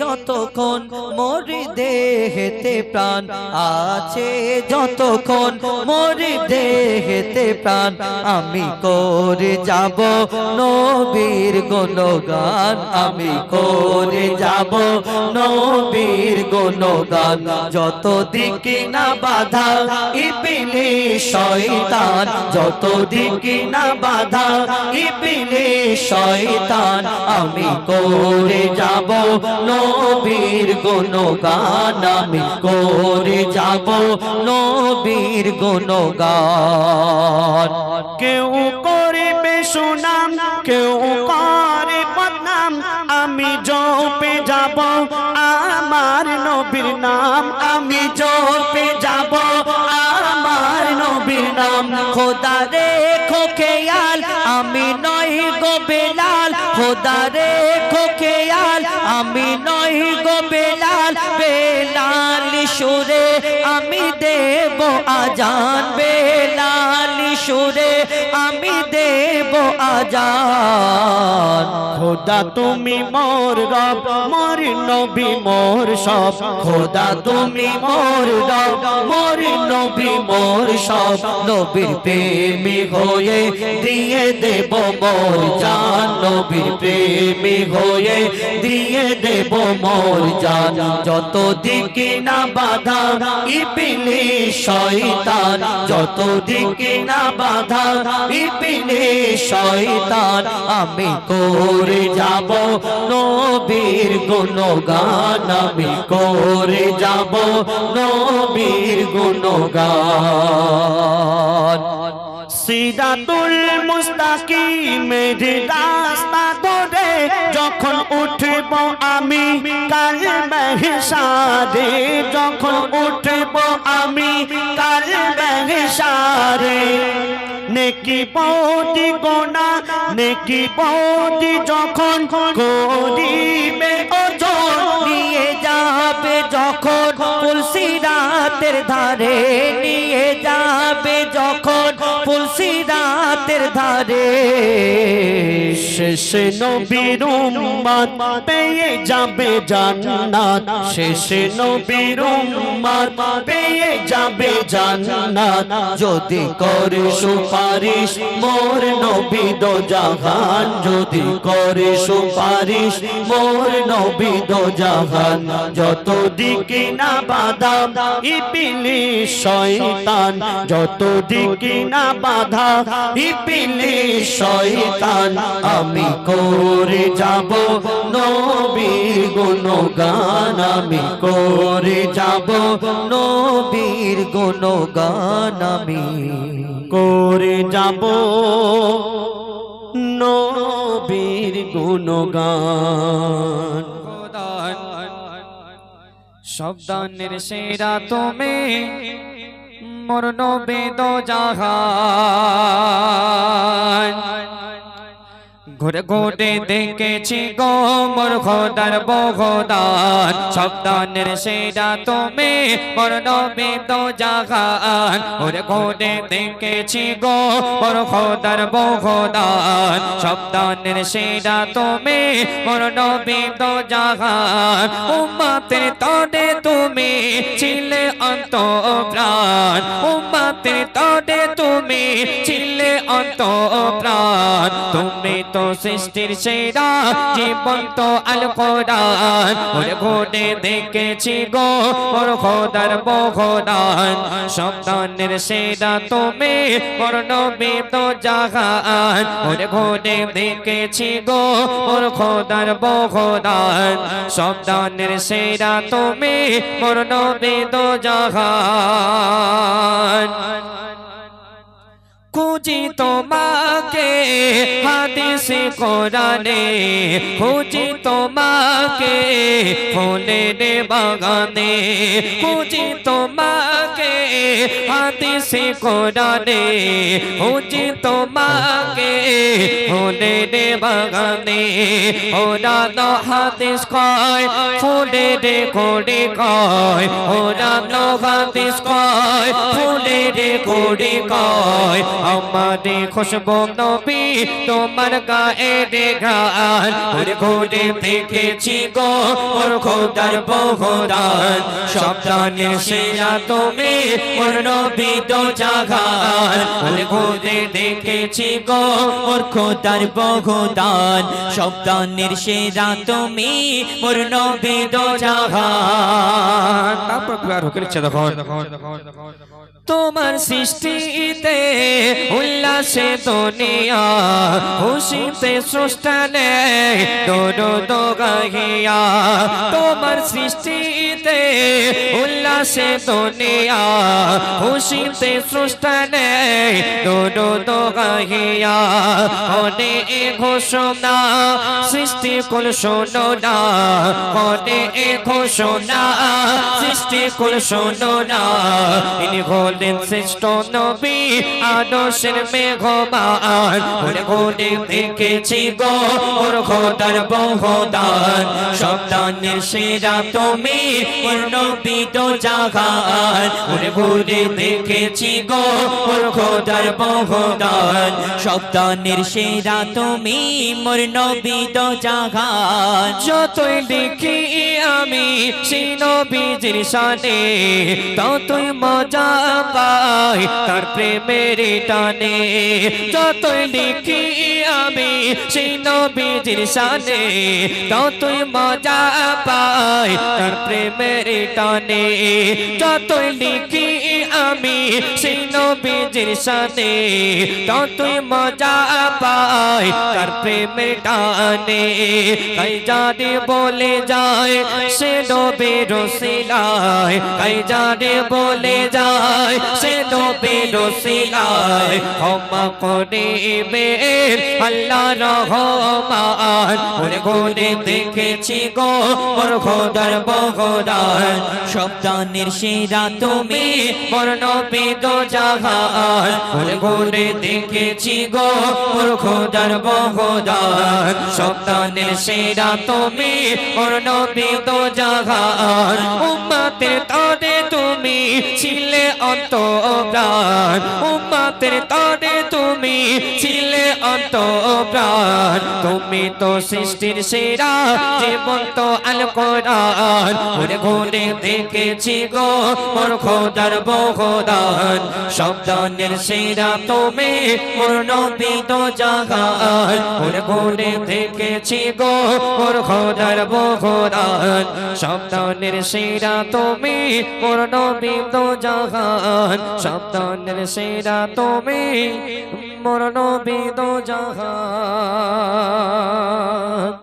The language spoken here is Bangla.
যতক্ষণ মোর দেহেতে প্রাণ আছে, যতক্ষণ মোর দেহেতে প্রাণ আমি করে যাব নবীর গুণগান, আমি করে যাব নবীর গুণগান। যত দিকে না বাধা ইপিলে শয়তান যত দিকে না বাধা ইপিলে শয়তান, আমি করে যাব নবীর গুণগান আমি করে যাব। নবীর গুণগান। কেউ করিবে সুনাম, কেউ করে বদনাম, আমি জপে যাব। আমার নবীর নাম আমি জপে যাব। আমার নবীর নাম খোদা রে খেয়াল, আমি নই গো বেলাল। খোদা রে খেয়াল আমি নই গো বেলাল বেলাল সুরে আমি দেব আজান, বেলাল সুরে আমি দেব আজান। খোদা তুমি মোর রব, মোর নবী, মোর সব। খোদা তুমি মোর রব, মোর নবী, মোর সব। নবীর প্রেমী হয়ে দিয়ে দেব মোর জান। নবীর প্রেমী হয়ে দিয়ে দেব মোর জান। যত দিকে না বাধা ইপিলে শয়তান। যত দিকে না বাধা ইপিলে শয়তান। আমি করে যাব নবীর গুণগান। আমি করে যাব নবীর গুণগান। সিরাতুল মুস্তাকিমের রাস্তা ধরে যখন উঠব আমি কাল মহেশারে যখন উঠব আমি কাল মহেশারে নেকি পৌটি গোনা, নেকি পৌটি যখন করিবে ওজন নিয়ে যাবে, যখন তুলসী রাতের ধারে নিয়ে রাতের ধারে শেষ নবীর উম্মত পেয়ে যাবে জান্নাত। শেষ নবীর উম্মত পেয়ে যাবে জান্নাত। যদি করে সুপারিশ মোর নবী দো জাহান। যদি করে সুপারিশ মোর নবী দো জাহান। যত দিকে না বাদাম ইপিলি শয়তান। যত দিকে না বাধা ইপিলি শয়তান, আমি করে যাব নবীর গুণগান, আমি করে যাব নবীর গুণগান, আমি করে যাব নবীর গুণগান। শব্দানের সেরা তুমি মোর নবেদ জাহান ঘুরে ঘুরে দেখেছি গো মোর খোদার বহদান। শব্দানের সেরা তুমি, মোর নবেদ জাহান ঘুরে ঘুরে দেখেছি গো মোর খোদার বহদান। শব্দানের সেরা তুমি, মোর নবেদ জাহান উম্মাতের তরে তুমি ছিলে অন্ত প্রাণ উম্মাতের তরে তুমি ছিলে অন্ত প্রাণ তুমি তো সৃষ্টির সেরা জীবন তো আল কোরআন। ওরে ঘোটে দেখেছি গো, ওর খোদার বহদান সন্তানের সেরা তুমি, ওর নবী তো জাহান। ওরে ঘোটে দেখেছি গো, ওর খোদার বহদান সন্তানের সেরা তুমি, ওর নবী তো জাহান। খুঁজি তোমাকে, হাদিসে কোরআনে খুঁজি তোমাকে, ফুলের বাগানে খুঁজি তোমাকে, হাদিসে কোরআনে খুঁজি তোমাকে, ফুলের বাগানে ওরা তো হাদিস কয়, ফুলের কোড়ে কয়, ওরা তো হাদিস কয়, ফুলের কোড়ে কয় আমারে খুশবু নবী, তোমার গায়ে দেখান ঘুরে ঘুরে দেখেছি গো, ওর খোদার বহুদান সপ্তাহে সেরা তুমি ওর নবী তো জাগান। ঘুরে ঘুরে দেখেছি গো, ওর খোদার বহুদান সপ্তাহের সেরা তুমি মোর নবী দো জাহান তারপর আর হুকের ইচ্ছা তখন। তোমার সৃষ্টিতে উল্লাসে দুনিয়া খুশিতে দোনো দো গাহিয়া তোমার সৃষ্টিতে উল্লাসে দুনিয়া খুশিতে দোনো দো গাহিয়া। কনে এ ঘোষণা সৃষ্টি কুল শোনো না। কনে এ ঘোষণা সৃষ্টি কুল শোনো না। ইনি হলেন শ্রেষ্ঠ নবী আদর্শের মেঘমান ঘুরে ঘুরে দেখেছি গো ওর খোদার বহুদান সপ্তাহের সেরা তুমি মোর নবী দো জাহান ঘুরে ঘুরে দেখেছি গো মোর খোদার বহুদান সপ্তাহের সেরা তুমি মোর নবী দো জাহান যতই দেখি আমি সেই নবীজির সানে ততই মজা পাই তার প্রেমের টানে। যতই লিখি আমি সেই নবীজির সানে ততই মজা পাই তার প্রেমের টানে। যতই দেখি আমি সেই নবীজির সানে ততই মজা পাই তার প্রেমের টানে। কাই জানে বলে যায় সে নবে রসিলায় কাই জানে বলে যায় সে নবে রসিলায় ক্ষমা করে বের আল্লাহ রহমান, ওরে গোলে দেখেছি গো মোর খোদার সপ্তাহের সেরা তুমি জাহান। দেখেছি গো সেরা তুমি জাহান। উম্মতের তরে তুমি ছিলে অন্ত প্রাণ উম্মতের তরে তুমি ছিলে অন্ত প্রাণ তুমি তো সৃষ্টির সেরা জীবন তো আল কোরআন ঘুরে ঘুরে দেখেছি গো মোর খোদার বহুদান সেরা তুমি, মোর নবী তো জাগান। ঘুরে ঘুরে দেখেছি গো মোর খোদার বহুদান সেরা তুমি, মোর নবী তো জাগান। সপ্তাহের সেরা তুমি, মোর নবী তো জাগান।